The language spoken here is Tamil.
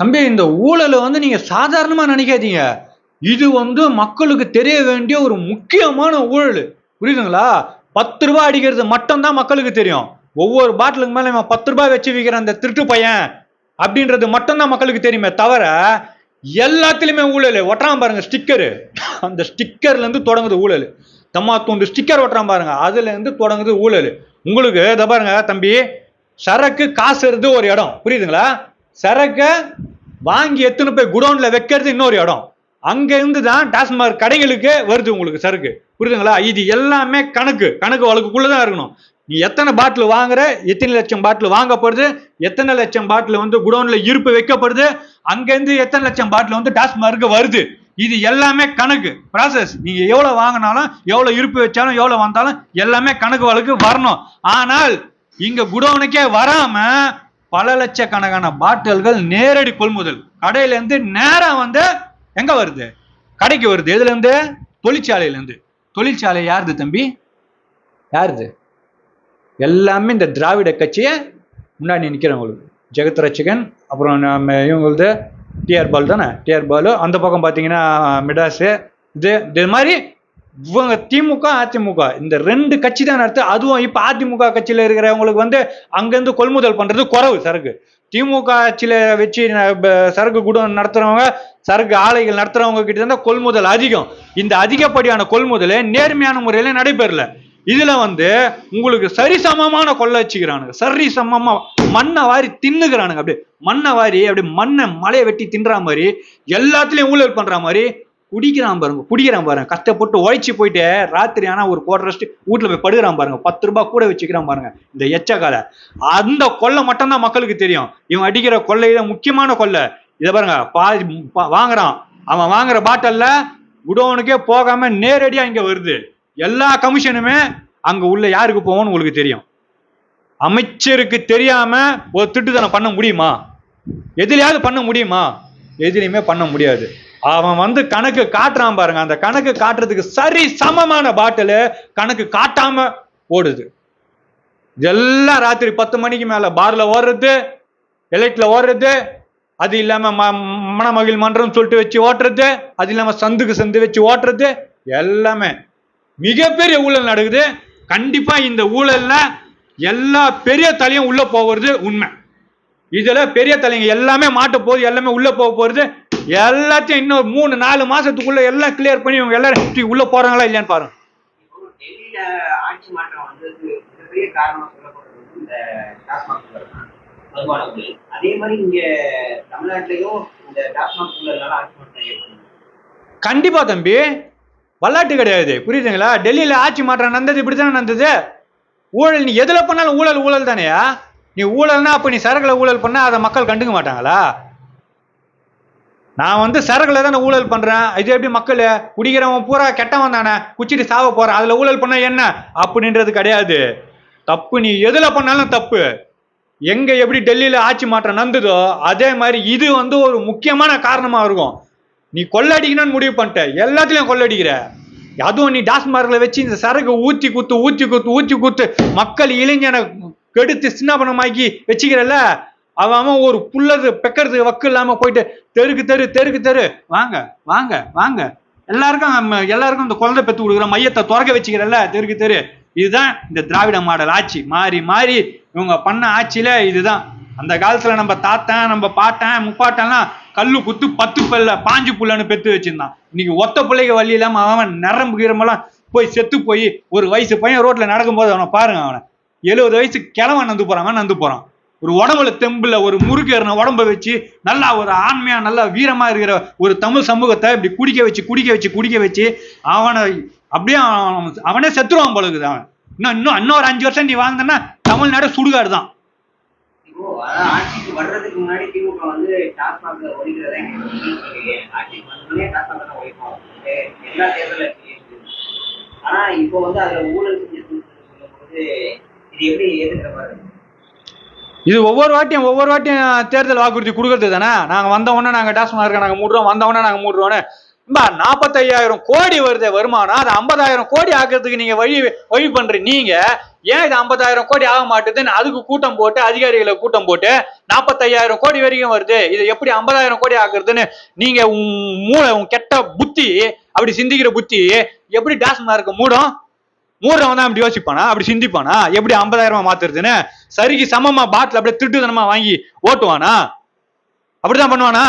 தம்பி இந்த ஊழலை வந்து நீங்க சாதாரணமா நினைக்காதீங்க. இது வந்து மக்களுக்கு தெரிய வேண்டிய ஒரு முக்கியமான ஊழல். புரியுதுங்களா? பத்து ரூபாய் அடிக்கிறது மட்டும்தான் மக்களுக்கு தெரியும். ஒவ்வொரு பாட்டிலுக்கு மேலே இவன் பத்து ரூபாய் வச்சு விற்கிற அந்த திருட்டு பையன் அப்படின்றது மட்டும்தான் மக்களுக்கு தெரியுமே தவிர எல்லாத்துலயுமே ஊழல். ஒட்டுறான் பாருங்க ஸ்டிக்கரு. அந்த ஸ்டிக்கர்ல இருந்து தொடங்குது ஊழல். தம்மா தூண்டு ஸ்டிக்கர் ஒட்டுறான் பாருங்க அதுல இருந்து தொடங்குது ஊழல். உங்களுக்கு இதை பாருங்க தம்பி சரக்கு காசு இருந்து ஒரு இடம். புரியுதுங்களா? சரக்கை வாங்கி எத்தனை போய் குடோன்ல வைக்கிறது இன்னொரு இடம். அங்கேருந்து தான் டாஸ்மாக் கடைகளுக்கு வருது உங்களுக்கு சரக்கு. புரியுதுங்களா? இது எல்லாமே கணக்கு. கணக்கு வழக்குக்குள்ளே தான் இருக்கணும். நீ எத்தனை பாட்டில் வாங்குற? எத்தனை லட்சம் பாட்டில் வாங்கப்படுது? எத்தனை லட்சம் பாட்டில் வந்து குடோனில் இருப்பு வைக்கப்படுது? அங்கேருந்து எத்தனை லட்சம் பாட்டில் வந்து டாஸ்மார்க்கு வருது? இது எல்லாமே கணக்கு. ப்ராசஸ் நீங்கள் எவ்வளோ வாங்கினாலும் எவ்வளோ இருப்பு வச்சாலும் எவ்வளோ வந்தாலும் எல்லாமே கணக்கு வழக்கு வரணும். ஆனால் இங்கே குடோனுக்கே வராமல் பல லட்சக்கணக்கான பாட்டில்கள் நேரடி கொள்முதல். கடையில இருந்து வந்து எங்க வருது? கடைக்கு வருது. எதுல இருந்து தொழிற்சாலையில இருந்து தொழிற்சாலை யாருது தம்பி? யாருது? எல்லாமே இந்த திராவிட கட்சியை முன்னாடி நிற்கிறவங்களுக்கு ஜெகத் ரட்சகன் அப்புறம் நம்ம இவங்களது டிஆர் பால் தானே? டிஆர் பாலு அந்த பக்கம் பார்த்தீங்கன்னா மிடாஸு இது இது மாதிரி இவங்க திமுக அதிமுக. இந்த ரெண்டு கட்சி தான் நடத்து அதுவும் இப்போ அதிமுக கட்சியில் இருக்கிறவங்களுக்கு வந்து அங்கேருந்து கொள்முதல் பண்ணுறது குறவு சரக்கு. திமுக ஆட்சியில் வச்சு சரக்கு குடம் நடத்துறவங்க சரக்கு ஆலைகள் நடத்துறவங்க கிட்ட இருந்தா கொள்முதல் அதிகம். இந்த அதிகப்படியான கொள்முதல் நேர்மையான முறையில் நடைபெறல. இதுல வந்து உங்களுக்கு சரிசமமான கொள்ள வச்சுக்கிறானுங்க. சரி சமமாக மண்ணை வாரி தின்னுக்கிறானுங்க. அப்படியே மண்ணை வாரி அப்படியே மண்ணை மலையை வெட்டி தின்ற மாதிரி எல்லாத்துலயும் ஊழல் பண்ற மாதிரி குடிக்கிறான் பாருங்க குடிக்கிறான் பாருங்க. கஷ்டப்பட்டு உழைச்சி போயிட்டு ராத்திரி ஆனா ஒரு கோட்டை வீட்டுல போய் படுகிறான் பாருங்க. பத்து ரூபாய் கூட வச்சுக்கிறான் பாருங்க இந்த எச்சக்கால. அந்த கொள்ளை மட்டும்தான் மக்களுக்கு தெரியும். இவன் அடிக்கிற கொள்ளையில முக்கியமான கொள்ளை. இதை பாருங்க பாதி பா- வாங்குறான். அவன் வாங்குற பாட்டில்ல குடோனுக்கே போகாம நேரடியா இங்க வருது. எல்லா கமிஷனுமே அங்க உள்ள யாருக்கு போவோம்னு உங்களுக்கு தெரியும். அமைச்சருக்கு தெரியாம ஒரு திட்டுத்தனம் பண்ண முடியுமா? எதுலையாவது பண்ண முடியுமா? எதுலையுமே பண்ண முடியாது. அவன் வந்து கணக்கு காட்டுறான் பாருங்க. அந்த கணக்கு காட்டுறதுக்கு சரி சமமான பாட்டில் கணக்கு காட்டாம ஓடுது. எல்லாம் ராத்திரி பத்து மணிக்கு மேல பார்ல ஓடுறது எலைட்ல ஓடுறது அது இல்லாம ம மணமகிழ் மன்றம் சொல்லிட்டு வச்சு ஓட்டுறது அது இல்லாம சந்துக்கு சந்து வச்சு ஓட்டுறது எல்லாமே மிகப்பெரிய ஊழல் நடக்குது. கண்டிப்பா இந்த ஊழல்ல எல்லா பெரிய தலையும் உள்ள போகிறது உண்மை. இதுல பெரிய தலைங்க எல்லாமே மாட்ட போகுது எல்லாமே உள்ள போக போறது எல்லாத்தையும் இன்னும் மூணு நாலு மாசத்துக்குள்ள எல்லாம் கிளியர் பண்ணி இவங்க எல்லாரும் உள்ள போறாங்களா இல்லையான்னு பாருங்க. தான். அதே மாதிரி இங்க தமிழ்நாட்டிலையும் இந்த டாஸ்மாக் ஊழல்னால ஆட்சி மாற்றம் ஏற்படுது. கண்டிப்பா தம்பி. விளையாட்டு கிடையாது. புரியுதுங்களா? டெல்லியில ஆட்சி மாற்றம் நடந்தது இப்படித்தானே நடந்தது? ஊழல் நீ எதுல பண்ணாலும் ஊழல் ஊழல் தானேயா? நீ ஊழல்னா அப்ப நீ சரக்குல ஊழல் பண்ணா அதை மக்கள் கண்டுக்க மாட்டாங்களா? நான் வந்து சரக்குல தானே ஊழல் பண்றேன். இது எப்படி மக்கள்? குடிக்கிறவன் பூரா கெட்டவன் தானே? குச்சிட்டு சாவ போறான். அதுல ஊழல் பண்ண என்ன? அப்படின்றது கிடையாது. தப்பு. நீ எதுல பண்ணாலும் தப்பு. எங்க எப்படி டெல்லியில ஆட்சி மாற்றம் நடந்ததோ அதே மாதிரி இது வந்து ஒரு முக்கியமான காரணமா இருக்கும். நீ கொள்ளடிக்கணும்னு முடிவு பண்ணிட்ட. எல்லாத்துலயும் கொள்ளடிக்கிற. அதுவும் நீ டாஸ்மார்க்ல வச்சு இந்த சரக்கு ஊத்தி குத்து ஊத்தி குத்து ஊத்தி குத்து மக்கள் இளைஞனை கெடுத்து சின்னாபனமாக்கி வச்சுக்கிறல்ல? அவன் அவன் ஒரு புல்லது பெக்கறது வக்கு இல்லாம போயிட்டு தெருக்கு தெரு தெருக்கு தெரு. வாங்க வாங்க வாங்க. எல்லாருக்கும் நம்ம- எல்லாருக்கும் இந்த குழந்தை பெற்று கொடுக்குற மையத்தை திறக்க வச்சுக்கிறல்ல தெருக்கு தெரு. இதுதான் இந்த திராவிட மாடல் ஆட்சி. மாறி மாறி இவங்க பண்ண ஆட்சியில இதுதான். அந்த காலத்துல நம்ம தாத்தன் நம்ம பாட்டன் முப்பாட்டன்லாம் கல்லு குத்து பத்து பிள்ளை பாஞ்சு புல்லன்னு பெத்து வச்சிருந்தான். இன்னைக்கு ஒத்த பிள்ளைக்கு வழி இல்லாம அவன் நரம்பு கீரம்பெல்லாம் போய் செத்து போய் ஒரு வயசு பையன் ரோட்ல நடக்கும்போது அவனை பாருங்க அவனை. எழுபது வயசு கிழவன் நந்து போறான் நந்து போறான். ஒரு உடம்புல தெம்புல ஒரு முறுக்கு ஏறின உடம்ப வச்சு நல்லா ஒரு ஆண்மையா நல்லா வீரமா இருக்கிற ஒரு தமிழ் சமூகத்தை இப்படி குடிக்க வச்சு குடிக்க வச்சு குடிக்க வச்சு அவனை அப்படியே அவனே செத்துருவான் போல அவன். இன்னும் இன்னும் இன்னொரு அஞ்சு வருஷம் நீ வாழ்ந்தன்னா தமிழ்நாடு சுடுகாடு தான். வர்றதுக்கு முன்னாடி திமுக வந்து ஆட்சிக்கு வந்தோடனே ஒழிப்போம் எல்லா தேர்தலும் ஆனா இப்போ வந்து அதுல ஊழல் செஞ்சு சொல்லும்போது இது எப்படி ஏத்துக்கிற மாதிரி இருக்கு? இது ஒவ்வொரு வாட்டியும் ஒவ்வொரு வாட்டியும் தேர்தல் வாக்குறுதி கொடுக்கறது தானே? நாங்கள் வந்தவொடனே நாங்கள் நாங்கள் டாஸ்மார்க்கை நாங்கள் மூடுறோம் வந்தவொடனே நாங்கள் மூடுறோன்னு நாற்பத்தையாயிரம் கோடி வருது வருமானம். அது ஐம்பதாயிரம் கோடி ஆக்குறதுக்கு நீங்க வழி வழி பண்ற நீங்க ஏன் இது ஐம்பதாயிரம் கோடி ஆக மாட்டுதுன்னு அதுக்கு கூட்டம் போட்டு அதிகாரிகளை கூட்டம் போட்டு நாற்பத்தையாயிரம் கோடி வரைக்கும் வருது. இது எப்படி ஐம்பதாயிரம் கோடி ஆக்குறதுன்னு நீங்க உன் மூளை உன் கெட்ட புத்தி அப்படி சிந்திக்கிற புத்தி எப்படி டாஸ்மார்க்கு மூடும்? மூடுறவன் தான் அப்படி யோசிப்பானா? அப்படி சிந்திப்பானா? எப்படி ஐம்பதாயிரமா மாத்துறதுன்னு சரிக்கு சமமா பாட்டில் அப்படியே திருட்டுத்தனமா வாங்கி ஓட்டுவானா? அப்படிதான் பண்ணுவானா?